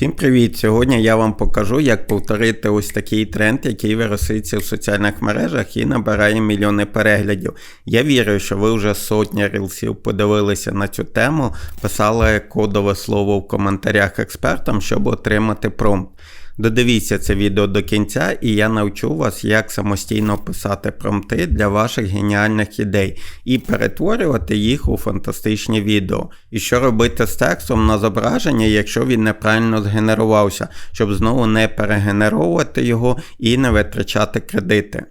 Всім привіт! Сьогодні я вам покажу, як повторити ось такий тренд, який вироситься в соціальних мережах і набирає мільйони переглядів. Я вірю, що ви вже сотні рілсів подивилися на цю тему, писали кодове слово в коментарях експертам, щоб отримати промпт. Додивіться це відео до кінця, і я навчу вас, як самостійно писати промпти для ваших геніальних ідей і перетворювати їх у фантастичні відео. І що робити з текстом на зображення, якщо він неправильно згенерувався, щоб знову не перегенеровувати його і не витрачати кредити.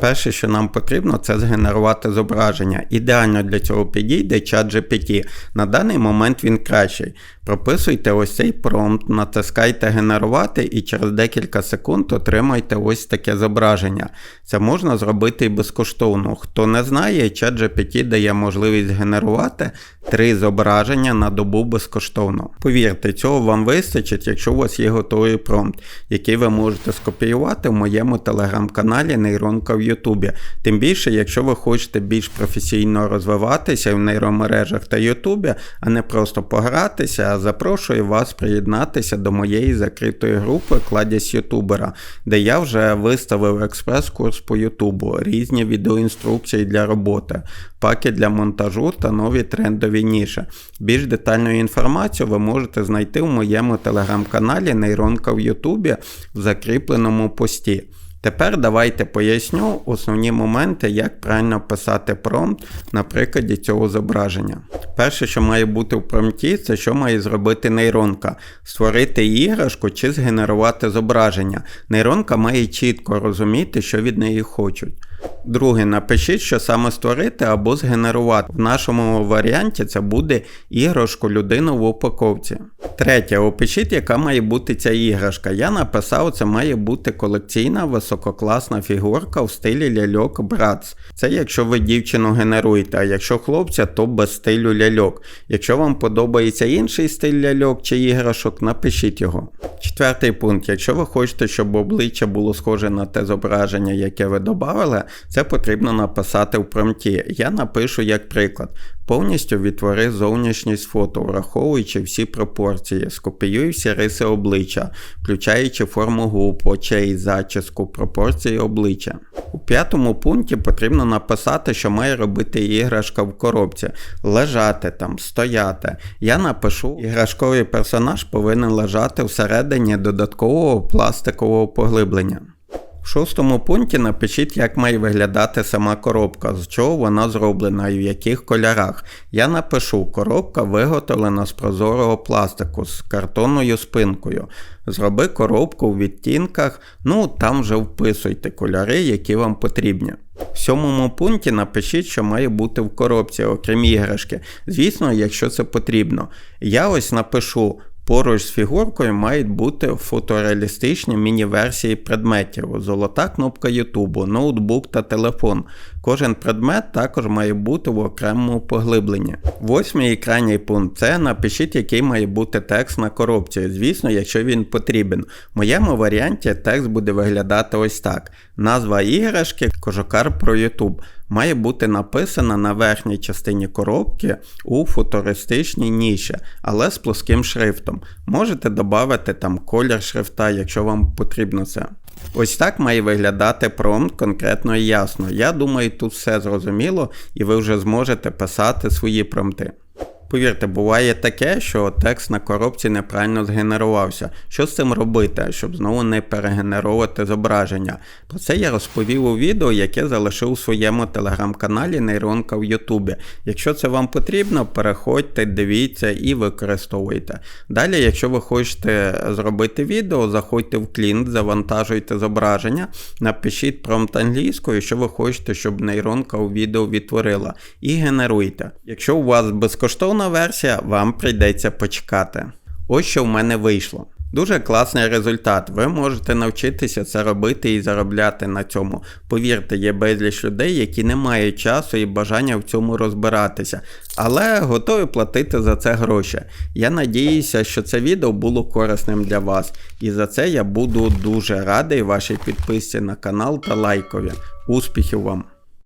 Перше, що нам потрібно, це згенерувати зображення. Ідеально для цього підійде чат GPT. На даний момент він кращий. Прописуйте ось цей промпт, натискайте генерувати і через декілька секунд отримайте ось таке зображення. Це можна зробити і безкоштовно. Хто не знає, чат GPT дає можливість генерувати три зображення на добу безкоштовно. Повірте, цього вам вистачить, якщо у вас є готовий промпт, який ви можете скопіювати в моєму телеграм-каналі Нейронка в Ютубі. Тим більше, якщо ви хочете більш професійно розвиватися в нейромережах та Ютубі, а не просто погратися запрошую вас приєднатися до моєї закритої групи Кладість Ютубера, де я вже виставив експрес-курс по Ютубу, різні відеоінструкції для роботи, паки для монтажу та нові трендові ніші. Більш детальну інформацію ви можете знайти в моєму телеграм-каналі Нейронка в Ютубі в закріпленому пості. Тепер давайте поясню основні моменти, як правильно писати промпт на прикладі цього зображення. Перше, що має бути в промпті, це що має зробити нейронка: створити іграшку чи згенерувати зображення. Нейронка має чітко розуміти, що від неї хочуть. Друге, напишіть, що саме створити або згенерувати. В нашому варіанті це буде іграшку людину в упаковці. Третє, опишіть, яка має бути ця іграшка. Я написав, це має бути колекційна висококласна фігурка в стилі ляльок Братс. Це якщо ви дівчину генеруєте, а якщо хлопця, то без стилю ляльок. Якщо вам подобається інший стиль ляльок чи іграшок, напишіть його. Четвертий пункт. Якщо ви хочете, щоб обличчя було схоже на те зображення, яке ви додали, це потрібно написати в промті. Я напишу як приклад. Повністю відтвори зовнішність фото, враховуючи всі пропорції, скопіюй всі риси обличчя, включаючи форму губ, очей, зачіску, пропорції обличчя. У п'ятому пункті потрібно написати, що має робити іграшка в коробці, лежати там, стояти. Я напишу, іграшковий персонаж повинен лежати всередині додаткового пластикового поглиблення. В шостому пункті напишіть, як має виглядати сама коробка, з чого вона зроблена і в яких кольорах. Я напишу, коробка виготовлена з прозорого пластику з картонною спинкою. Зроби коробку в відтінках, ну там вже вписуйте кольори, які вам потрібні. В сьомому пункті напишіть, що має бути в коробці, окрім іграшки. Звісно, якщо це потрібно. Я ось напишу Поруч з фігуркою мають бути фотореалістичні міні-версії предметів, золота кнопка Ютубу, ноутбук та телефон. Кожен предмет також має бути в окремому поглибленні. Восьмий і крайній пункт це напишіть, який має бути текст на коробці. Звісно, якщо він потрібен. В моєму варіанті текст буде виглядати ось так: назва іграшки, кожокар про YouTube має бути написана на верхній частині коробки у футуристичній ніші, але з плоским шрифтом. Можете додати там колір шрифта, якщо вам потрібно це. Ось так має виглядати промпт конкретно і ясно. Я думаю, тут все зрозуміло, і ви вже зможете писати свої промпти. Повірте, буває таке, що текст на коробці неправильно згенерувався. Що з цим робити, щоб знову не перегенеровувати зображення? Про це я розповів у відео, яке залишив у своєму телеграм-каналі Нейронка в Ютубі. Якщо це вам потрібно, переходьте, дивіться і використовуйте. Далі, якщо ви хочете зробити відео, заходьте в клінт, завантажуйте зображення, напишіть промпт англійською, що ви хочете, щоб нейронка у відео відтворила, і генеруйте. Якщо у вас безкоштовно повна версія, вам прийдеться почекати. Ось що в мене вийшло. Дуже класний результат. Ви можете навчитися це робити і заробляти на цьому. Повірте, є безліч людей, які не мають часу і бажання в цьому розбиратися, але готові платити за це гроші. Я надіюся, що це відео було корисним для вас. І за це я буду дуже радий вашій підписці на канал та лайкові. Успіхів вам!